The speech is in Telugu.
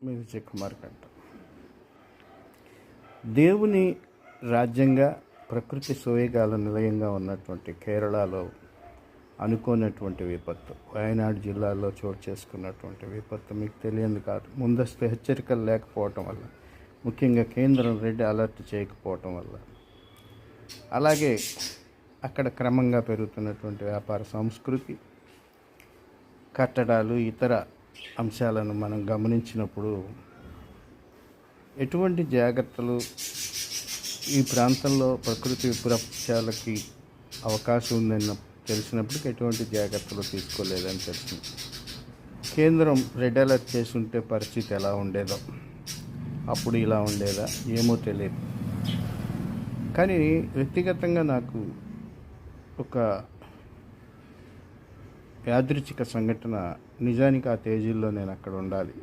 మీ విజయ్ కుమార్ కంట దేవుని రాజ్యంగా ప్రకృతి సోయగాల నిలయంగా ఉన్నటువంటి కేరళలో అనుకోనటువంటి విపత్తు వయనాడు జిల్లాలో చోటు చేసుకున్నటువంటి విపత్తు మీకు తెలియదు కాదు. ముందస్తు హెచ్చరికలు లేకపోవటం వల్ల ముఖ్యంగా కేంద్రం రెడ్డి అలర్ట్ చేయకపోవటం వల్ల. అలాగే అక్కడ క్రమంగా పెరుగుతున్నటువంటి వ్యాపార సంస్కృతి కట్టడాలు ఇతర అంశాలను మనం గమనించినప్పుడు ఎటువంటి జాగ్రత్తలు ఈ ప్రాంతంలో ప్రకృతి విపక్షాలకి అవకాశం ఉందన్న తెలిసినప్పటికీ ఎటువంటి జాగ్రత్తలు తీసుకోలేదని తెలిసింది. కేంద్రం రెడ్ అలర్ట్ చేసుంటే పరిస్థితి ఎలా ఉండేదో అప్పుడు ఇలా ఉండేదా ఏమో తెలియదు. కానీ వ్యక్తిగతంగా నాకు ఒక యాదృచ్ఛిక సంఘటన నిజానికి ఆ తేజీల్లో నేను అక్కడ ఉండాలి.